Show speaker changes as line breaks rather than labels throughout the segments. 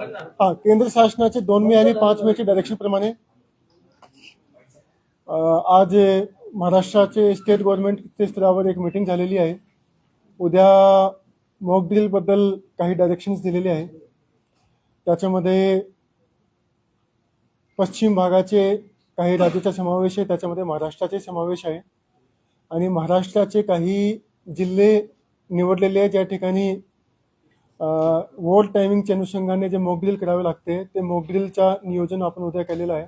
हा केंद्र शासनाचे दोन मे आणि पाच मेच्या डायरेक्शन प्रमाणे आज महाराष्ट्राचे स्टेट गव्हर्नमेंट स्तरावर एक मीटिंग झालेली आहे. उद्या मॉक ड्रिलबद्दल काही डायरेक्शन्स दिलेले आहे. त्याच्यामध्ये पश्चिम भागाचे काही राज्याचा समावेश आहे त्याच्यामध्ये महाराष्ट्राचे समावेश आहे. आणि महाराष्ट्राचे काही जिल्हे निवडलेले आहेत ज्या ठिकाणी वोट टायमिंगच्या अनुषंगाने जे मॉकड्रिल करावे लागते ते मॉकड्रिलचा नियोजन आपण उद्या केलेलं आहे.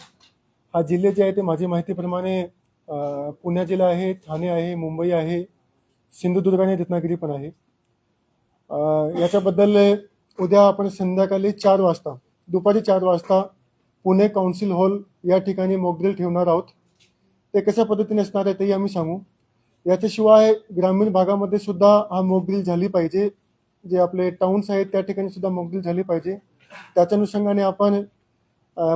हा जिल्हे जे आहे ते माझी माहितीप्रमाणे पुणे जिल्हा आहे ठाणे आहे मुंबई आहे सिंधुदुर्ग आणि रत्नागिरी पण आहे. याच्याबद्दल उद्या आपण संध्याकाळी चार वाजता दुपारी चार वाजता पुणे काउन्सिल हॉल या ठिकाणी मॉकड्रिल ठेवणार आहोत. ते कशा पद्धतीने असणार आहे तेही आम्ही सांगू. याच्याशिवाय ग्रामीण भागामध्ये सुद्धा हा मॉकड्रिल झाली पाहिजे. जे आपले टाउन्स आहेत त्या ठिकाणी सुद्धा मॉकड्रिल झाली पाहिजे. त्याच्या अनुषंगाने आपण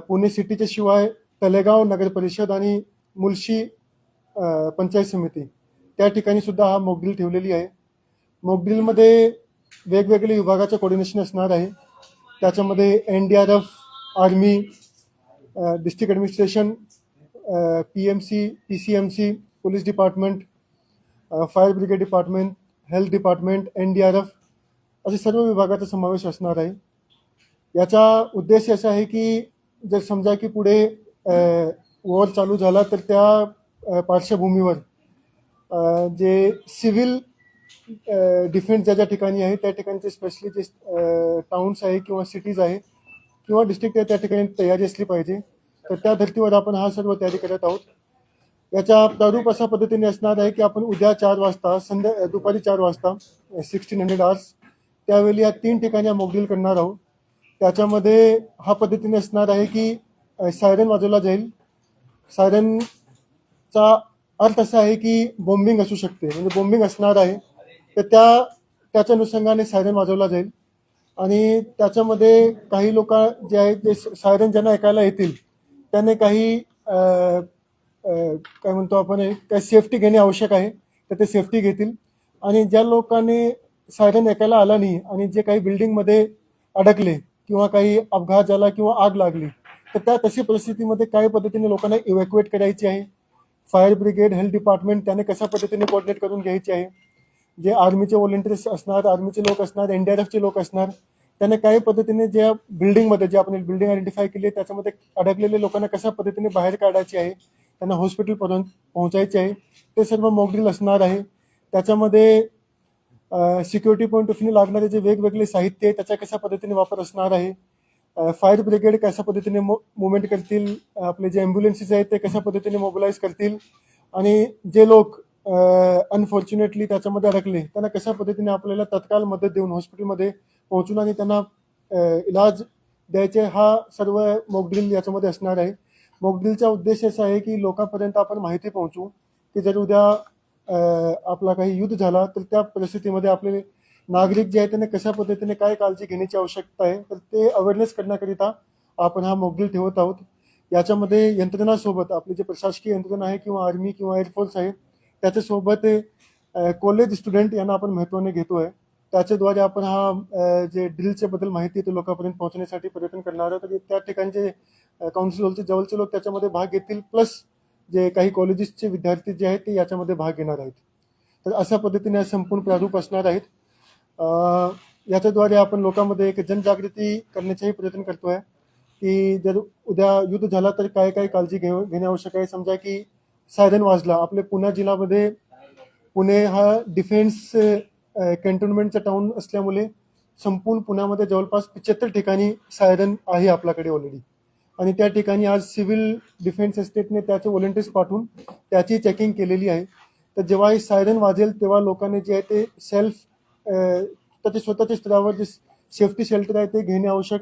पुणे सिटीच्या शिवाय तलेगाव नगर परिषद आणि मुलशी पंचायत समिती त्या ठिकाणी सुद्धा हा मॉकड्रिल ठेवलेली आहे. मॉकड्रिलमध्ये वेगवेगळे विभागाचं कोऑर्डिनेशन असणार आहे. त्याच्यामध्ये N D R F army district administration P M C P C M C police department fire brigade department health department N D R F असे सर्व विभागाचा समावेश असणार आहे. याचा उद्देश असा आहे की जर समजा की पुढे वॉर चालू झाला तर त्या पार्श्वभूमीवर जे सिव्हिल डिफेन्स ज्या ज्या ठिकाणी आहे त्या ठिकाणचे स्पेशली जे टाउन्स आहे किंवा सिटीज आहे किंवा डिस्ट्रिक्ट आहे त्या ठिकाणी तयारी असली पाहिजे. तर त्या धर्तीवर आपण हा सर्व तयारी करत आहोत. याचा प्रारूप अशा पद्धतीने असणार आहे की आपण उद्या चार वाजता संध्या दुपारी चार वाजता सिक्स्टीन हंड्रेड आवर्स त्यावेळी या तीन ठिकाणी मोगडील करणार आहोत. त्याच्यामध्ये हा पद्धतीने असणार आहे की सायरन वाजवला जाईल. सायरनचा अर्थ असा आहे की बॉम्बिंग असू शकते. म्हणजे बॉम्बिंग असणार आहे. तर त्या त्याच्या अनुषंगाने सायरन वाजवला जाईल. आणि त्याच्यामध्ये काही लोक जे आहेत ते सायरन ज्यांना ऐकायला येतील त्याने काही काय म्हणतो आपण हे, सेफ्टी घेणे आवश्यक आहे. तर ते सेफ्टी घेतील. आणि ज्या लोकांनी सायरन ऐकायला आला नाही आणि जे काही बिल्डिंगमध्ये अडकले किंवा काही अपघात झाला किंवा आग लागली तर त्या तशी परिस्थितीमध्ये काय पद्धतीने लोकांना इव्हॅक्युएट करायची आहे? फायर ब्रिगेड हेल्थ डिपार्टमेंट त्याने कशा पद्धतीने कोऑर्डिनेट करून घ्यायची आहे? जे आर्मीचे व्हॉलेंटियर्स असणार आर्मीचे लोक असणार एन डी आर एफचे लोक असणार त्याने काही पद्धतीने ज्या बिल्डिंगमध्ये जे आपण बिल्डिंग आयडेंटिफाय केली आहे त्याच्यामध्ये अडकलेले लोकांना कशा पद्धतीने बाहेर काढायचे आहे? त्यांना हॉस्पिटलपर्यंत पोहोचायचे आहे. ते सर्व मॉकड्रिल असणार आहे. त्याच्यामध्ये सिक्युरिटी पॉईंट ऑफ व्ह्यू लागणारे जे वेगवेगळे साहित्य आहे त्याचा कशा पद्धतीने वापर असणार आहे? फायर ब्रिगेड कशा पद्धतीने मुवमेंट करतील? आपले जे ॲम्ब्युलन्सेस आहेत ते कशा पद्धतीने मोबिलाईज करतील? आणि जे लोक अनफॉर्च्युनेटली त्याच्यामध्ये अडकले त्यांना कशा पद्धतीने आपल्याला तत्काळ मदत देऊन हॉस्पिटलमध्ये पोहोचून आणि त्यांना इलाज द्यायचे हा सर्व मॉकड्रिल याच्यामध्ये असणार आहे. मॉकड्रिलचा उद्देश असा आहे की लोकांपर्यंत आपण माहिती पोहोचू की जर उद्या आपला काही युद्ध झाला तर त्या परिस्थितीमध्ये आपले नागरिक जे आहेत त्यांना कशा पद्धतीने काय काळजी घेण्याची आवश्यकता आहे तर ते अवेअरनेस करण्याकरिता आपण हा मोगील ठेवत आहोत. याच्यामध्ये यंत्रणासोबत आपली जे प्रशासकीय यंत्रणा आहे किंवा आर्मी किंवा एअरफोर्स आहे त्याच्यासोबत कॉलेज स्टुडंट यांना आपण महत्त्वाने घेतोय. त्याच्याद्वारे आपण हा जे ड्रिलच्या बद्दल माहिती आहे ते लोकांपर्यंत पोहोचण्यासाठी प्रयत्न करणार आहोत. त्या ठिकाणचे काउन्सिल हॉलचे जवळचे लोक त्याच्यामध्ये भाग घेतील. प्लस जे काही कॉलेजेसचे विद्यार्थी जे आहेत ते याच्यामध्ये भाग घेणार आहेत. तर अशा पद्धतीने संपूर्ण प्रारूप असणार आहेत. याच्याद्वारे आपण लोकांमध्ये एक जनजागृती करण्याचाही प्रयत्न करतो आहे की जर उद्या युद्ध झाला तर काय काय काळजी घेऊ घेणे आवश्यक आहे. समजा की सायरन वाजला. आपले पुणे जिल्ह्यामध्ये पुणे हा डिफेन्स कॅन्टोन्मेंटचा टाउन असल्यामुळे संपूर्ण पुण्यामध्ये जवळपास पिच्याहत्तर ठिकाणी सायरन आहे आपल्याकडे ऑलरेडी आणि त्या ठिकाणी आज सिव्हिल डिफेन्स एस्टेटने त्याचे व्हॉलेंटियर्स पाठवून त्याची चेकिंग केलेली आहे. तर जेव्हा हे सायरन वाजेल तेव्हा लोकांनी जे आहे ते सेल्फ त्याच्या स्वतःच्या स्तरावर जे सेफ्टी शेल्टर आहे ते घेणे आवश्यक.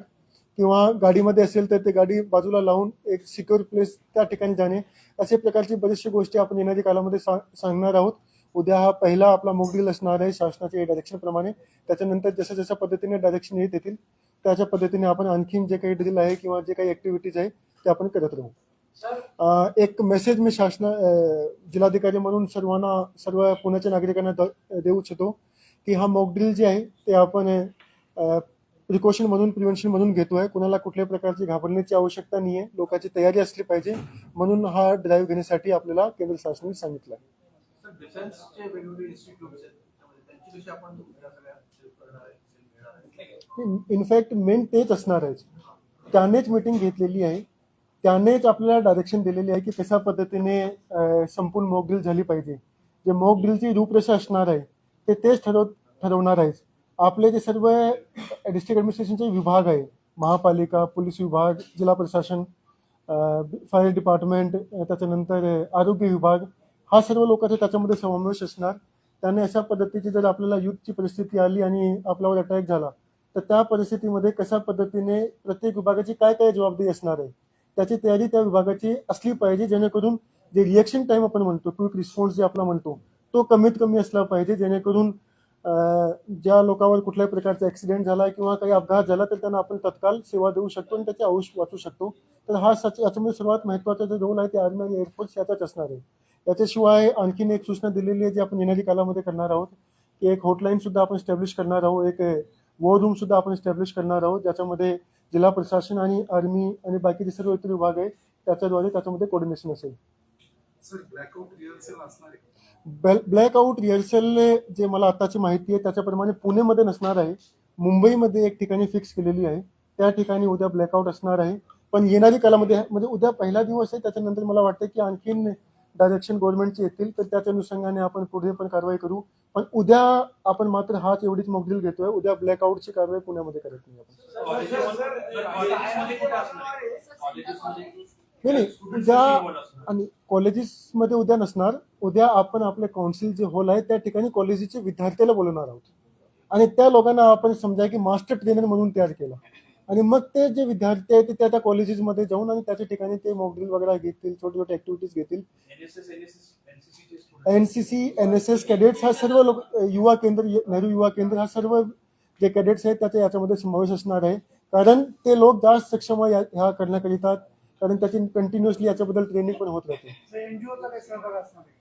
किंवा गाडीमध्ये असेल तर ते गाडी बाजूला लावून एक सिक्युअर प्लेस त्या ठिकाणी जाणे. असे प्रकारची बरीचशी गोष्टी आपण येणाऱ्या काळामध्ये सा सांगणार आहोत. उद्या हा पहिला आपला मोगडील असणार आहे शासनाच्या डायरेक्शन प्रमाणे. त्याच्यानंतर जसं जशा पद्धतीने डायरेक्शन येत येतील त्याच्या पद्धतीने आपण आणखीन जे काही ड्रिल आहे किंवा जे काही ऍक्टिव्हिटीज आहे ते आपण करत राहू. एक मेसेज मी शासना जिल्हाधिकारी म्हणून सर्वांना सर्व पुण्याच्या नागरिकांना द- देऊ इच्छितो की हा मॉकड्रिल जे आहे ते आपण प्रिकॉशन म्हणून प्रिव्हेन्शन म्हणून घेतो आहे कुणाला कुठल्याही प्रकारची घाबरण्याची आवश्यकता नाही आहे लोकांची तयारी असली पाहिजे. म्हणून हा ड्राईव्ह घेण्यासाठी आपल्याला केंद्र शासनाने सांगितलं
आहे
इनफॅक्ट मेन तेच असणार आहे. त्यानेच मीटिंग घेतलेली आहे. त्यानेच आपल्याला डायरेक्शन दिलेली आहे की कशा पद्धतीने संपूर्ण मॉक ड्रिल झाली पाहिजे. जे मॉक ड्रिलची रूपरेषा असणार आहे ते तेच ठरव ठरवणार आहे आपले जे सर्व डिस्ट्रिक्ट ॲडमिनिस्ट्रेशनचे विभाग आहे महापालिका पोलीस विभाग जिल्हा प्रशासन फायर डिपार्टमेंट त्याच्यानंतर आरोग्य विभाग हा सर्व लोकांचा त्याच्यामध्ये समावेश असणार. त्याने अशा पद्धतीची जर आपल्याला युद्धची परिस्थिती आली आणि आपल्यावर अटॅक झाला तर त्या परिस्थितीमध्ये कशा पद्धतीने प्रत्येक विभागाची काय काय जबाबदारी असणार आहे? त्याची तयारी त्या विभागाची असली पाहिजे जेणेकरून जे रिएक्शन टाइम आपण म्हणतो क्विक रिस्पॉन्स जे आपला म्हणतो तो कमीत कमी असला पाहिजे जेणेकरून ज्या लोकांवर कुठल्याही प्रकारचा ऍक्सिडेंट झाला किंवा काही अपघात झाला तर त्यांना आपण तत्काळ सेवा देऊ शकतो आणि त्याचे आयुष्य वाचू शकतो. तर हा सच याच्यामध्ये सर्वात महत्त्वाचा जो रोल आहे ते आर्मी आणि एअरफोर्स याचाच असणार आहे. याच्याशिवाय आणखीन एक सूचना दिलेली आहे जी आपण येणारी कालामध्ये करणार आहोत. की एक हॉटलाईन सुद्धा आपण स्टॅब्लिश करणार आहोत. एक वॉर रूम सुद्धा आपण स्टॅब्लिश करणार आहोत. ज्याच्यामध्ये जिल्हा प्रशासन आणि आर्मी आणि बाकीचे सर्व इतर विभाग आहे त्याच्याद्वारे त्याच्यामध्ये कोऑर्डिनेशन असेल.
ब्लॅकआउट रिहर्सल
जे मला आताची माहिती आहे त्याच्याप्रमाणे पुणेमध्ये नसणार आहे. मुंबईमध्ये एक ठिकाणी फिक्स केलेली आहे. त्या ठिकाणी उद्या ब्लॅकआउट असणार आहे. पण येणारी कालामध्ये म्हणजे उद्या पहिला दिवस आहे त्याच्यानंतर मला वाटतं की आणखीन डायरेक्शन गव्हर्नमेंटचे येतील तर त्याच्या अनुषंगाने आपण पुढे पण कारवाई करू. पण उद्या आपण मात्र हाच एवढीच मोकदील घेतोय. उद्या ब्लॅकआउटची कारवाई पुण्यामध्ये करत नाही आपण. नाही उद्या आणि कॉलेजेसमध्ये उद्या नसणार. उद्या आपण आपले काउन्सिल जे हॉल आहे त्या ठिकाणी कॉलेजेसचे विद्यार्थ्याला बोलवणार आहोत. आणि त्या लोकांना आपण समजा की मास्टर ट्रेनर म्हणून तयार केला. आणि मग ते जे विद्यार्थी आहेत ते त्या त्या कॉलेजेसमध्ये जाऊन आणि त्याच्या ठिकाणी ते मॉकड्रिल वगैरे घेतील छोटे छोटे ऍक्टिव्हिटीज घेतील.
Students.
N C C N S S cadets हा सर्व लोक युवा केंद्र नेहरू युवा केंद्र हा सर्व जे कॅडेट्स आहेत त्याचा याच्यामध्ये समावेश असणार आहे. कारण ते लोक जास्त सक्षम ह्या करण्याकरिता कारण त्याची कंटिन्युअसली याच्याबद्दल ट्रेनिंग पण होत राहते.
एनजीओचा काही सहभाग असणार आहे?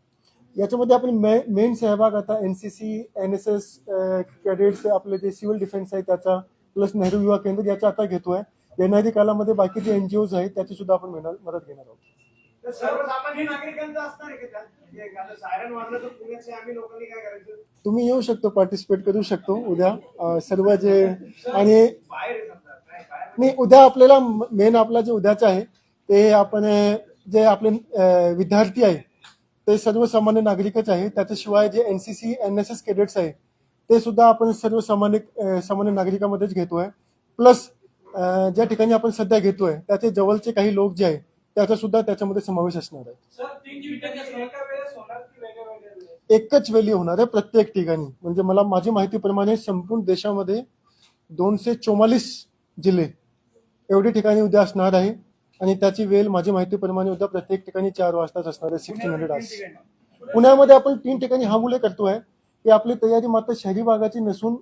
याच्यामध्ये आपण मेन सहभाग आता N C C N S S cadets आपले जे सिव्हिल डिफेन्स आहे त्याचा प्लस नेहरू युवा केंद्र याचा आता घेतोय. येणारी कालामध्ये बाकी जे एनजीओज आहेत त्याची सुद्धा आपण मदत घेणार आहोत. तुम्ही येऊ शकतो पार्टिसिपेट करू शकतो उद्या. सर्व जे आणि नाही उद्या आपल्याला मेन आपला जे उद्याचं आहे ते आपण जे आपले विद्यार्थी आहे ते सर्वसामान्य नागरिकच आहे. त्याच्याशिवाय जे N C C N S S cadets आहे ते सुद्धा आपण सर्वसामान्य अं, सामान्य नागरिकामध्येच घेतोय. प्लस ज्या ठिकाणी आपण सध्या घेतोय त्याचे जवळचे काही लोक जे आहे त्याचा सुद्धा त्याच्यामध्ये समावेश असणार आहे. एकच वेळी होणार आहे प्रत्येक ठिकाणी. म्हणजे मला माझी माहितीप्रमाणे संपूर्ण देशामध्ये दोनशे चौवालीस जिल्हे एवढी ठिकाणी उद्या असणार आहे. आणि त्याची वेळ माझी माहितीप्रमाणे उद्या प्रत्येक ठिकाणी चार वाजताच असणार आहे सिक्स्टीन हंड्रेड आवर्स पुण्यामध्ये आपण तीन ठिकाणी हा मुले करतोय की आपली तयारी मात्र शहरी भागाची नसून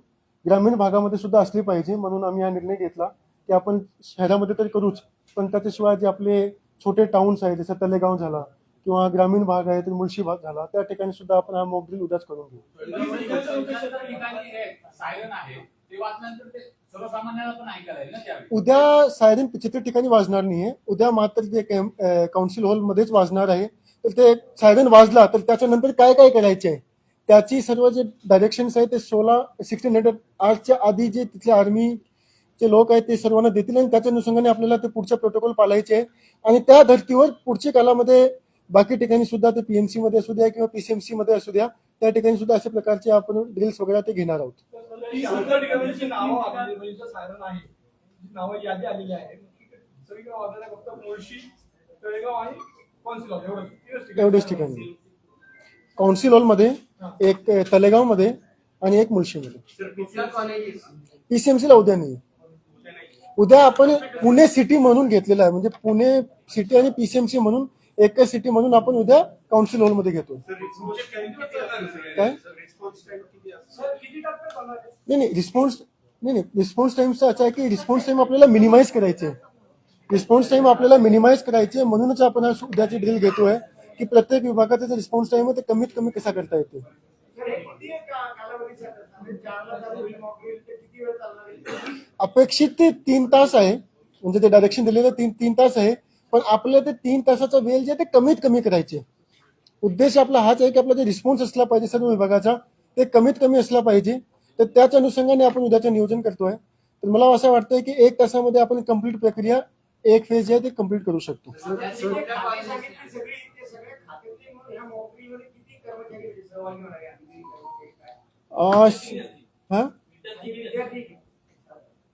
ग्रामीण भागामध्ये सुद्धा असली पाहिजे म्हणून आम्ही हा निर्णय घेतला की आपण शहरामध्ये तरी करूच. पण त्याच्याशिवाय जे आपले छोटे टाउन्स आहेत जसं तलेगाव झाला किंवा ग्रामीण भाग आहे तर मुळशी भाग झाला त्या ठिकाणी सुद्धा आपण हा मोकड्रिल उद्याच करून घेऊ. उद्या सायरन चित्र ठिकाणी वाजणार नाहीये. उद्या मात्र ते काउन्सिल हॉलमध्येच वाजणार आहे. तर ते सायरन वाजला तर त्याच्यानंतर काय काय करायचे आहे त्याची सर्व जे डायरेक्शन्स आहे ते सोळा सिक्स्टीन हंड्रेड आठच्या आधी जे तिथले आर्मीचे लोक आहेत ते सर्वांना देतील आणि त्याच्या अनुषंगाने आपल्याला ते पुढचे प्रोटोकॉल पाळायचे आहे आणि त्या धर्तीवर पुढच्या कालामध्ये बाकी ठिकाणी सुद्धा ते पीएमसी मध्ये असू द्या किंवा पीसीएमसी मध्ये असू द्या त्या ठिकाणी सुद्धा अशा प्रकारचे आपण ड्रिल्स वगैरे ते घेणार आहोत.
म्हणजे. एवढेच. ठिकाणी.
काउन्सिल हॉलमध्ये एक तलेगावमध्ये आणि एक मुळशीमध्ये.
कुठल्या कॉलेजेस
पीसीएमसी ला उद्या नाही. उद्या आपण पुणे सिटी म्हणून घेतलेलं आहे. म्हणजे पुणे सिटी आणि पीसीएमसी म्हणून एकच सिटी म्हणून आपण उद्या काउन्सिल हॉलमध्ये घेतो. काय? नाही नाही रिस्पॉन्स नाही नाही रिस्पॉन्स टाइमचा असा आहे की रिस्पॉन्स टाइम आपल्याला मिनिमाइज करायचे. रिस्पॉन्स टाइम आपल्याला मिनिमाइज करायचे म्हणूनच आपण उद्याची ड्रिल घेतोय. की प्रत्येक विभागाचा रिस्पॉन्स टाइम आहे ते कमीत कमी कसा करता येते? अपेक्षित ते तीन तास आहे. म्हणजे ते डायरेक्शन दिलेलं तीन तीन तास आहे. पण आपलं ते तीन तासाचा वेळ जे आहे ते कमीत कमी करायचे. उद्देश आपला हाच आहे की आपला जे रिस्पॉन्स असला पाहिजे सर्व विभागाचा ते कमीत कमी असला पाहिजे. तर त्याच अनुषंगाने आपण उद्याचं नियोजन करतोय. तर मला असं वाटतंय की एक तासामध्ये आपण कंप्लीट प्रक्रिया एक फेज जे आहे ते कंप्लीट करू शकतो.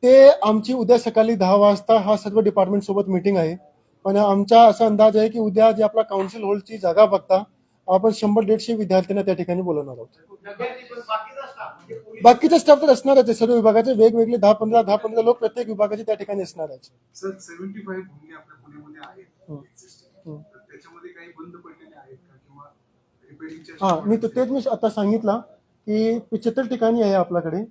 ते
आमची उद्या सकाळी दहा वाजता हा सर्व डिपार्टमेंट सोबत मीटिंग आहे. पण आमचा असा अंदाज आहे की उद्या जे आपला काउन्सिल हॉलची जागा बघता आपण शंभर दीडशे विद्यार्थ्यांना त्या ठिकाणी बोलवणार आहोत.
बाकीचा स्टाफ
तर असणारच आहे. सर्व विभागाचे वेगवेगळे दहा पंधरा दहा पंधरा लोक प्रत्येक विभागाचे त्या ठिकाणी असणार आहेत. हा मी तर तेच मी आता सांगितलं की पिछत्तर ठिकाणी आहे आपल्याकडे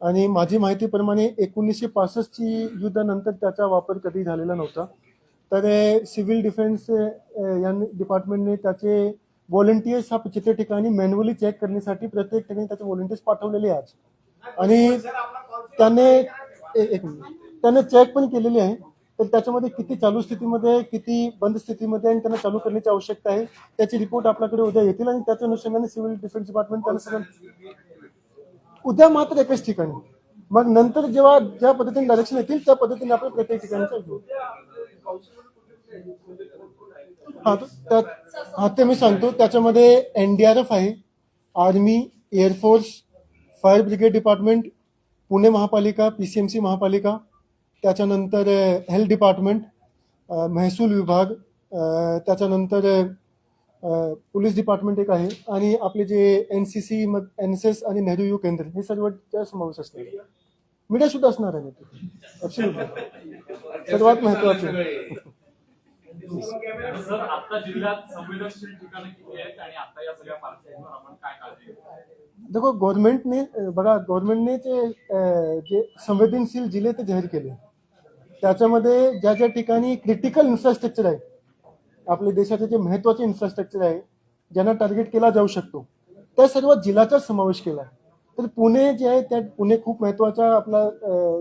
आणि माझी माहितीप्रमाणे एकोणीसशे पासष्टची युद्धानंतर त्याचा वापर कधी झालेला नव्हता. तर सिव्हिल डिफेन्स या डिपार्टमेंटने त्याचे व्हॉलेंटियर्स हा पिछत्तर ठिकाणी मॅन्युअली चेक करण्यासाठी प्रत्येक ठिकाणी त्याचे व्हॉलेंटियर्स पाठवलेले आहेत. आणि त्याने एक मिनिट. त्याने चेक पण केलेली आहे. तर त्याच्यामध्ये किती चालू स्थितीमध्ये किती बंद स्थितीमध्ये आणि त्यांना चालू करण्याची आवश्यकता आहे त्याची रिपोर्ट आपल्याकडे उद्या येतील आणि त्याच्या अनुषंगाने सिव्हिल डिफेन्स डिपार्टमेंट त्यांना उद्या मात्र एकाच ठिकाणी. मग नंतर जेव्हा ज्या पद्धतीने डायरेक्शन येतील त्या पद्धतीने आपण प्रत्येक ठिकाणी घेऊ हा त्या- हा ते मी सांगतो. त्याच्यामध्ये एनडीआरएफ आहे army air force fire brigade department Pune महापालिका पीसीएमसी महापालिका त्याच्यानंतर हेल्थ डिपार्टमेंट महसूल विभाग त्याच्यानंतर पोलीस डिपार्टमेंट एक आहे आणि आपले जे N C C N S S आणि नेहरू युव केंद्र हे सर्व त्या समावेश असणार मीडिया सुद्धा असणार आहे. सर्वात महत्वाचं
या
देखो गव्हर्नमेंटने बघा गव्हर्नमेंटने जे संवेदनशील जिल्हे ते जाहीर केले. त्याच्यामध्ये ज्या ज्या ठिकाणी क्रिटिकल इन्फ्रास्ट्रक्चर आहे आपल्या देशाचे जे महत्त्वाचे इन्फ्रास्ट्रक्चर आहे ज्यांना टार्गेट केला जाऊ शकतो त्या सर्व जिल्ह्याचा समावेश केला आहे. तर पुणे जे आहे त्या पुणे खूप महत्त्वाचा आपला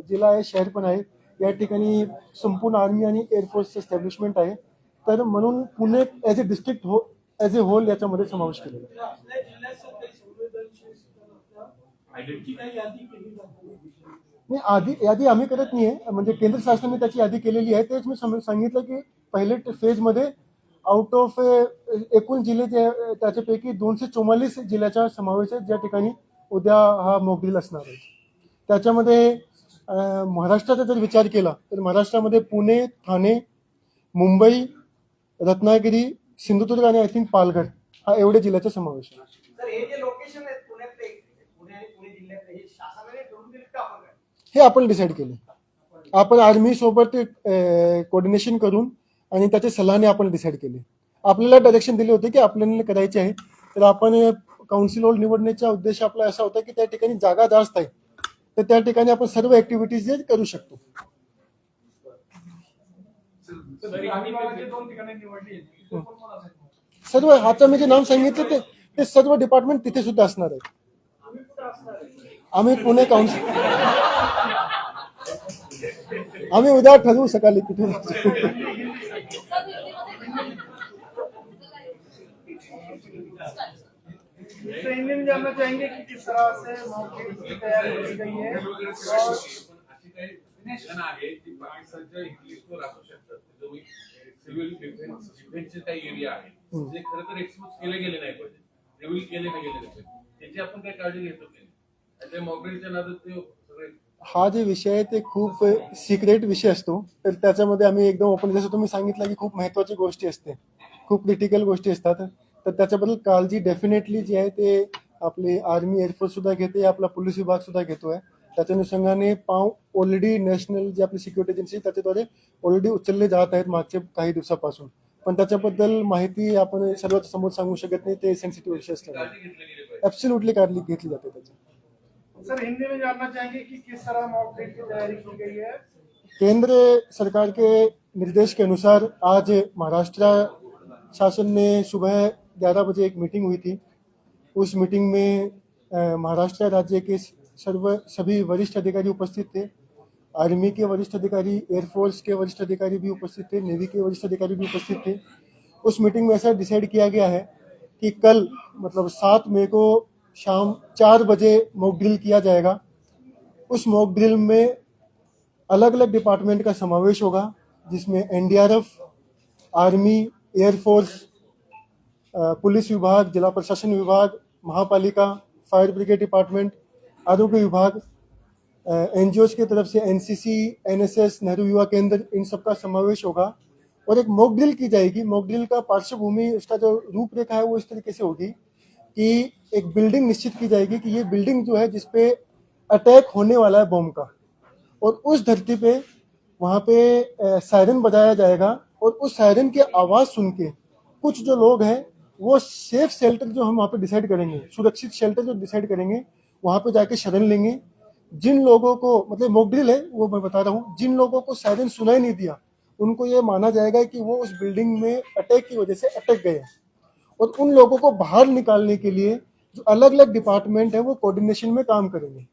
जिल्हा आहे शहर पण आहे. या ठिकाणी संपूर्ण आर्मी आणि एअरफोर्सचं एस्टॅब्लिशमेंट आहे. तर म्हणून पुणे ॲज अ डिस्ट्रिक्ट हो ॲज अ होल याच्यामध्ये समावेश केलेला आहे.
मी
नाही आधी यादी आम्ही करत नाहीये. म्हणजे केंद्र शासनाने त्याची यादी केलेली आहे. तेच मी सांगितलं की पहिले फेजमध्ये आउट ऑफ एकूण जिल्हे जे त्याच्यापैकी दोनशे चौवालीस जिल्ह्याचा समावेश आहे. ज्या ठिकाणी उद्या हा मोबिल असणार आहे. त्याच्यामध्ये महाराष्ट्राचा जर विचार केला तर महाराष्ट्रामध्ये पुणे ठाणे मुंबई रत्नागिरी सिंधुदुर्ग आणि आय थिंक पालघर हा एवढे जिल्ह्याचा समावेश आहे
सर हे जे लोकेशन आहेत पुण्यातले पुणे आणि पुणे जिल्ह्यातले हे शासनाने ठरवून दिले का आपण काय
हे आपण डिसाईड केले. आपण आर्मी सोबत कोऑर्डिनेशन करून आणि त्याच्या सल्लाने आपण डिसाईड केले. आपल्याला डायरेक्शन दिले होते की आपल्याला करायचे आहे. तर आपण काउन्सिल हॉल निवडण्याचा उद्देश आपला असा होता की त्या ठिकाणी जागा जास्त आहे. तर त्या ठिकाणी आपण सर्व ऍक्टिव्हिटीज करू शकतो? सर्व आता मी जे नाम सांगितलं ते ते सर्व डिपार्टमेंट तिथे सुद्धा असणार आहे?
आम्ही
पुणे काउन्सिल आम्ही उद्या ठरवू सकाळी कुठे
काही एरिया आहे ते खरं तर एक्सपोज केले गेले नाही पाहिजे केले नाही गेले नाही त्याची आपण काही काळजी घेतो?
हा जे विषय आहे ते खूप सिक्रेट विषय असतो. तर त्याच्यामध्ये आम्ही एकदम ओपन जसं तुम्ही सांगितलं की खूप महत्वाची गोष्टी असते. खूप क्रिटिकल गोष्टी असतात. तर त्याच्याबद्दल काळजी डेफिनेटली जी आहे ते आपली आर्मी एअरफोर्स सुद्धा घेते आपला पोलीस विभाग सुद्धा घेतोय. त्याच्या अनुषंगाने पाव ऑलरेडी नॅशनल जी आपली सिक्युरिटी एजन्सी त्याच्याद्वारे ऑलरेडी उचलले जात आहेत मागच्या काही दिवसापासून. पण त्याच्याबद्दल माहिती आपण सर्वात समोर सांगू शकत नाही ते सेन्सिटिव्ह विषय
पाहिजे.
ऍब्सोल्युटली काळजी घेतली जाते त्याची.
सर, हिंदी में जानना चाहेंगे कि किस तरह मॉकड्रिल की तैयारी की गई है?
केंद्र सरकार के निर्देश के अनुसार आज महाराष्ट्र शासन ने सुबह 11 बजे एक मीटिंग हुई थी। उस मीटिंग में महाराष्ट्र राज्य के सर्व, सभी वरिष्ठ अधिकारी उपस्थित थे। आर्मी के वरिष्ठ अधिकारी एयरफोर्स के वरिष्ठ अधिकारी भी उपस्थित थे, नेवी के वरिष्ठ अधिकारी भी उपस्थित थे। उस मीटिंग में ऐसा डिसाइड किया गया है कि कल मतलब सात मई को शाम चार बजे मॉक ड्रिल किया जाएगा। उस मॉक ड्रिल में अलग अलग डिपार्टमेंट का समावेश होगा, जिसमें एनडीआरएफ आर्मी एयरफोर्स पुलिस विभाग, जिला प्रशासन विभाग, महापालिका फायर ब्रिगेड डिपार्टमेंट आरोग्य विभाग एन की तरफ़ से एनसीसी एनएसएस नेहरू युवा केंद्र, इन सब का समावेश होगा। और एक मॉक ड्रिल की जाएगी। मॉक ड्रिल का पार्श्वभूमि, उसका जो रूपरेखा है, वो इस तरीके से होगी। कि एक बिल्डिंग निश्चित की जाएगी कि ये बिल्डिंग जो है जिसपे अटैक होने वाला है बॉम्ब का। और उस धरती पे वहाँ पे सायरन बजाया जाएगा और उस सायरन की आवाज़ सुन के कुछ जो लोग हैं, वो सेफ़ शेल्टर जो हम वहाँ पे डिसाइड करेंगे, सुरक्षित शेल्टर जो डिसाइड करेंगे, वहाँ पे जाके शरण लेंगे। जिन लोगों को मतलब मॉक ड्रिल है, वो मैं बता रहा हूँ, जिन लोगों को सायरन सुनाई नहीं दिया, उनको ये माना जाएगा कि वो उस बिल्डिंग में अटैक की वजह से अटक गए हैं। और उन लोगों को बाहर निकालने के लिए जो अलग अलग डिपार्टमेंट है, वो कोऑर्डिनेशन में काम करेंगे।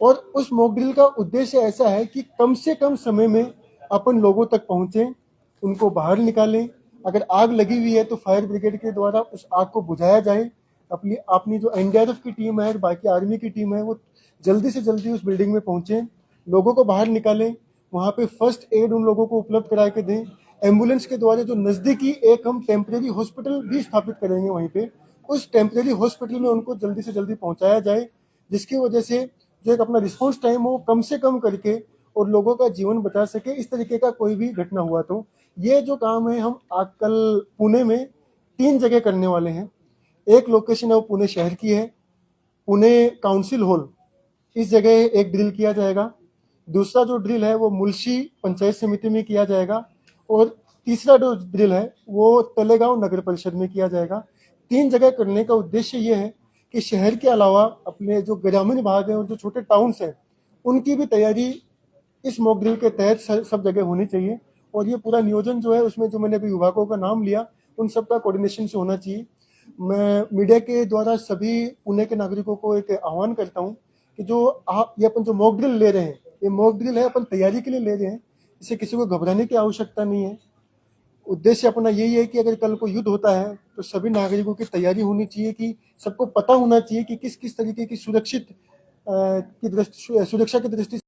और उस मॉक ड्रिल का उद्देश्य ऐसा है कि कम से कम समय में अपन लोगों तक पहुँचे, उनको बाहर निकालें। अगर आग लगी हुई है तो फायर ब्रिगेड के द्वारा उस आग को बुझाया जाए। अपनी अपनी जो एनडीआरएफ की टीम है और बाकी आर्मी की टीम है, वो जल्दी से जल्दी उस बिल्डिंग में पहुँचे, लोगों को बाहर निकालें। वहाँ पे फ़र्स्ट एड उन लोगों को उपलब्ध करा के दें। एंबुलेंस के द्वारा जो नज़दीकी एक हम टेम्परेरी हॉस्पिटल भी स्थापित करेंगे वहीं पे, उस टेम्परेरी हॉस्पिटल में उनको जल्दी से जल्दी पहुँचाया जाए, जिसकी वजह से जो एक अपना रिस्पॉन्स टाइम हो कम से कम करके और लोगों का जीवन बचा सके, इस तरीके का कोई भी घटना हुआ तो। ये जो काम है, हम आज कल पुणे में तीन जगह करने वाले हैं। एक लोकेशन है, वो पुणे शहर की है, पुणे काउंसिल हॉल। इस जगह एक ड्रिल किया जाएगा। दूसरा जो ड्रिल है, वो मुलशी पंचायत समिति में किया जाएगा। और तीसरा जो ड्रिल है, वो तलेगांव नगर परिषद में किया जाएगा। तीन जगह करने का उद्देश्य ये है कि शहर के अलावा अपने जो ग्रामीण भाग हैं और जो छोटे टाउन्स हैं, उनकी भी तैयारी इस मॉक ड्रिल के तहत सब जगह होनी चाहिए। और ये पूरा नियोजन जो है, उसमें जो मैंने अभी विभागों का नाम लिया, उन सब का कोऑर्डिनेशन से होना चाहिए। मैं मीडिया के द्वारा सभी पुणे के नागरिकों को एक आह्वान करता हूँ कि जो आप, ये अपन जो मॉक ड्रिल ले रहे हैं, ये मॉक ड्रिल है, अपन तैयारी के लिए ले रहे हैं। इससे किसी को घबराने की आवश्यकता नहीं है। उद्देश्य अपना यही है कि अगर कल को युद्ध होता है तो सभी नागरिकों की तैयारी होनी चाहिए कि सबको पता होना चाहिए कि किस किस तरीके की सुरक्षित की दृष्टि, सुरक्षा की दृष्टि